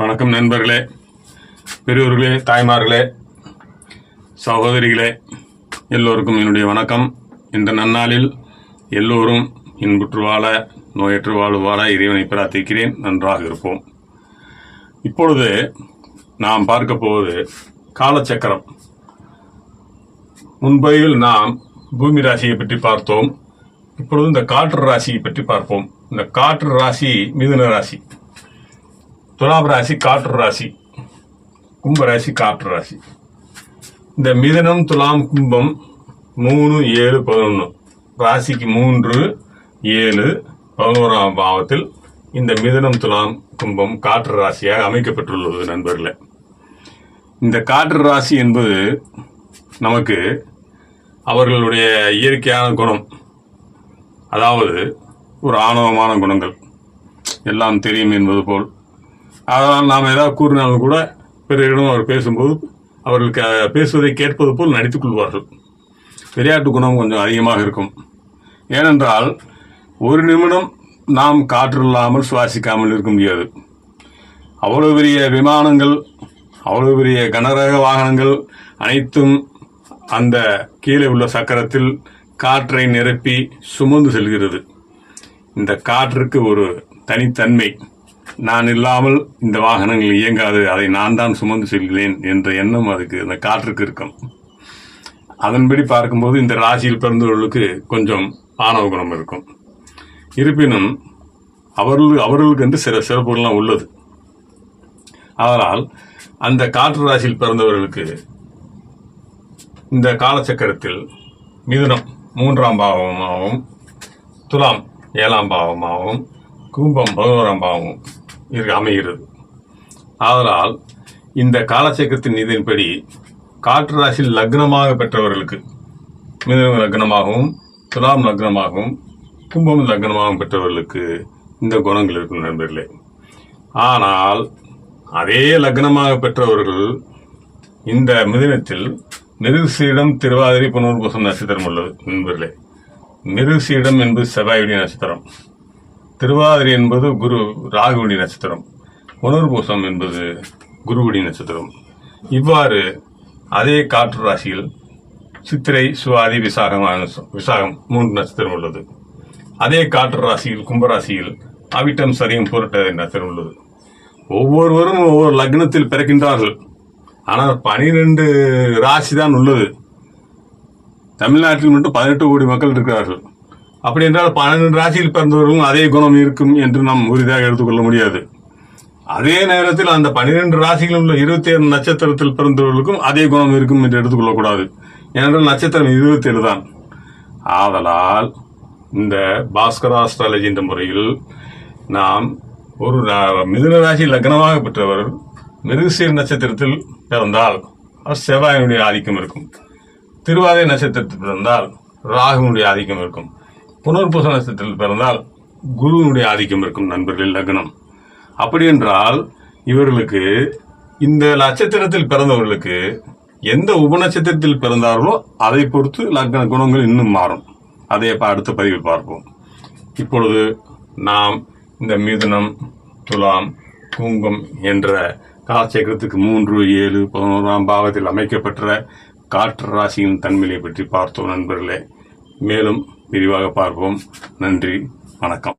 வணக்கம் நண்பர்களே பெரியோர்களே தாய்மார்களே சகோதரிகளே எல்லோருக்கும் என்னுடைய வணக்கம். இந்த நன்னாளில் எல்லோரும் இன்புற்று வாழ நோயற்று வாழ் வாழ இறைவனை பிரார்த்திக்கிறேன். நன்றாக இருப்போம். இப்பொழுது நாம் பார்க்க போவது காலச்சக்கரம். முன்பதிவில் நாம் பூமி ராசியை பற்றி பார்த்தோம். இப்பொழுது இந்த காற்று ராசியை பற்றி பார்ப்போம். இந்த காற்று ராசி மிதுன ராசி. துலாம் ராசி காற்று ராசி கும்ப ராசி காற்று ராசி. இந்த மிதனம் துலாம் கும்பம் மூணு ஏழு பதினொன்று ராசிக்கு மூன்று ஏழு பதினோராம் பாவத்தில் இந்த மிதனம் துலாம் கும்பம் காற்று ராசியாக அமைக்கப்பட்டுள்ளது நண்பர்களே. இந்த காற்று ராசி என்பது நமக்கு அவர்களுடைய இயற்கையான குணம். அதாவது ஒரு ஆணவமான குணங்கள். எல்லாம் தெரியும் என்பது போல் அதனால் நாம் ஏதாவது கூறினாலும் கூட பிறரிடம் அவர் பேசும்போது அவர்களுக்கு பேசுவதை கேட்பது போல் நடித்துக் கொள்வார்கள். விளையாட்டு குணம் கொஞ்சம் அதிகமாக இருக்கும். ஏனென்றால் ஒரு நிமிடம் நாம் காற்று இல்லாமல் சுவாசிக்காமல் இருக்க முடியாது. அவ்வளவு பெரிய விமானங்கள் அவ்வளவு பெரிய கனரக வாகனங்கள் அனைத்தும் அந்த கீழே உள்ள சக்கரத்தில் காற்றை நிரப்பி சுமந்து செல்கிறது. இந்த காற்றுக்கு ஒரு தனித்தன்மை. நான் இல்லாமல் இந்த வாகனங்கள் இயங்காது அதை நான் தான் சுமந்து செல்கிறேன் என்ற எண்ணம் அதுக்கு அந்த காற்றுக்கு இருக்கும். அதன்படி பார்க்கும்போது இந்த ராசியில் பிறந்தவர்களுக்கு கொஞ்சம் ஆணவ குணம் இருக்கும். இருப்பினும் அவர்கள் அவர்களுக்கு என்று சில சிறப்புகள்லாம் உள்ளது. அதனால் அந்த காற்று ராசியில் பிறந்தவர்களுக்கு இந்த காலச்சக்கரத்தில் மிதுனம் மூன்றாம் பாவமாகவும் துலாம் ஏழாம் பாவமாகவும் கும்பம் பதினோராம் பாவமும் அமைகிறது. ஆதலால் இந்த காலச்சக்கரத்தின் இதன்படி காற்று ராசியில் லக்னமாக பெற்றவர்களுக்கு மிதுனம் லக்னமாகவும் துலாம் லக்னமாகவும் கும்பம் லக்னமாகவும் பெற்றவர்களுக்கு இந்த குணங்கள் இருக்கும் நண்பர்களே. ஆனால் அதே லக்னமாக பெற்றவர்கள் இந்த மிதினத்தில் மிருகசீடம் திருவாதிரை புனர்பூசம் நட்சத்திரம் உள்ளது நண்பர்களே. மிருகசீடம் என்பது செவ்வாயுடைய நட்சத்திரம். திருவாதிரை என்பது குரு ராகுவடி நட்சத்திரம் புனர்பூசம் என்பது குருவடி நட்சத்திரம். இவ்வாறு அதே காற்று ராசியில் சித்திரை சுவாதி விசாகம் விசாகம் மூன்று நட்சத்திரம் உள்ளது. அதே காற்று ராசியில் கும்பராசியில் அவிட்டம் சரியம் பொருட்ட நட்சத்திரம் உள்ளது. ஒவ்வொருவரும் ஒவ்வொரு லக்னத்தில் பிறக்கின்றார்கள். ஆனால் பனிரெண்டு ராசி தான் உள்ளது. தமிழ்நாட்டில் மட்டும் பதினெட்டு கோடி மக்கள் இருக்கிறார்கள். அப்படி என்றால் பன்னெண்டு ராசியில் பிறந்தவர்களும் அதே குணம் இருக்கும் என்று நாம் உறுதியாக எடுத்துக்கொள்ள முடியாது. அதே நேரத்தில் அந்த பன்னிரெண்டு ராசியில் உள்ள இருபத்தி ஏழு நட்சத்திரத்தில் பிறந்தவர்களுக்கும் அதே குணம் இருக்கும் என்று எடுத்துக்கொள்ளக்கூடாது. ஏனென்றால் நட்சத்திரம் இருபத்தேழு தான். ஆதலால் இந்த பாஸ்கர் ஆஸ்ட்ராலஜி என்ற முறையில் நாம் ஒரு மிதுன ராசி லக்னமாக பெற்றவர் மிருகசீர் நட்சத்திரத்தில் பிறந்தால் செவ்வாயினுடைய ஆதிக்கம் இருக்கும். திருவாதிரை நட்சத்திரத்தில் பிறந்தால் ராகுனுடைய ஆதிக்கம் இருக்கும். புனர்பூச நட்சத்திரத்தில் பிறந்தால் குருவினுடைய ஆதிக்கம் இருக்கும் நண்பர்கள் லக்னம். அப்படி என்றால் இவர்களுக்கு இந்த நட்சத்திரத்தில் பிறந்தவர்களுக்கு எந்த உபநட்சத்திரத்தில் பிறந்தார்களோ அதை பொறுத்து லக்ன குணங்கள் இன்னும் மாறும். அதை அடுத்த பதிவில் பார்ப்போம். இப்பொழுது நாம் இந்த மிதுனம் துலாம் குங்கம் என்ற காலச்சக்கரத்துக்கு மூன்று ஏழு பதினோராம் பாவத்தில் அமைக்கப்பெற்ற காற்று ராசியின் தன்மையை பற்றி பார்த்தோம் நண்பர்களே. மேலும் விரிவாக பார்ப்போம். நன்றி. வணக்கம்.